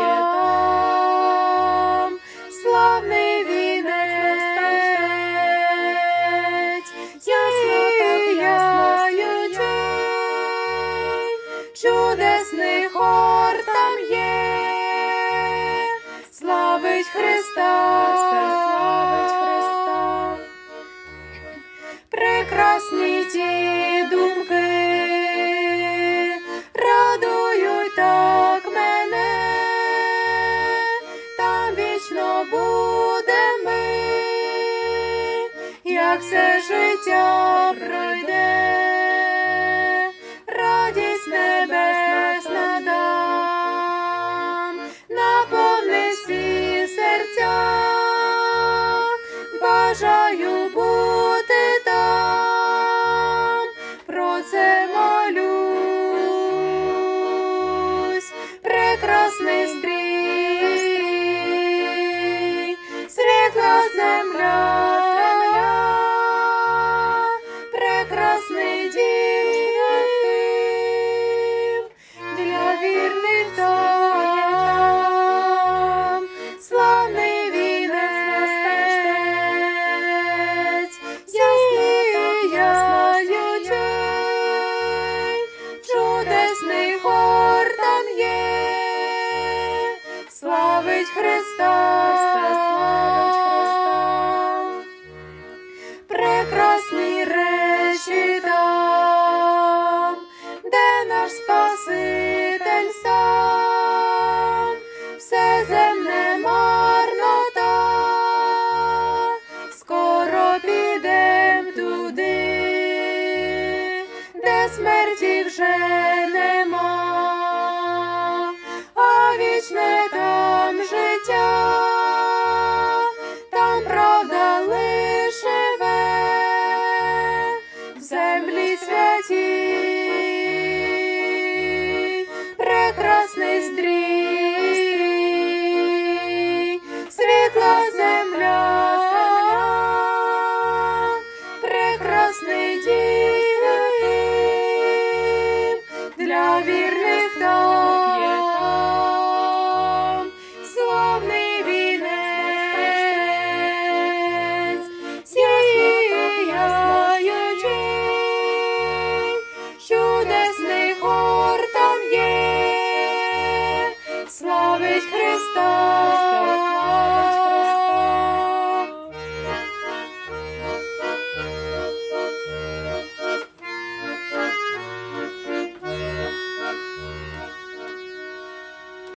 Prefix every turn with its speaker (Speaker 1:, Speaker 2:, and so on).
Speaker 1: є там славний вінець, сіяють чудесний хор там є, славить Христа, славить Христа. Прекрасні як все життя пройде, радість небесна дам, наповни всі серця, бажаю бути там, про це молюсь, прекрасний стрій, світла земля, славить Христа, славить Христа. Прекрасні речі там, де наш Спаситель сам, все земне марнота, скоро підем туди, де смерті вже нема, а славить Христа,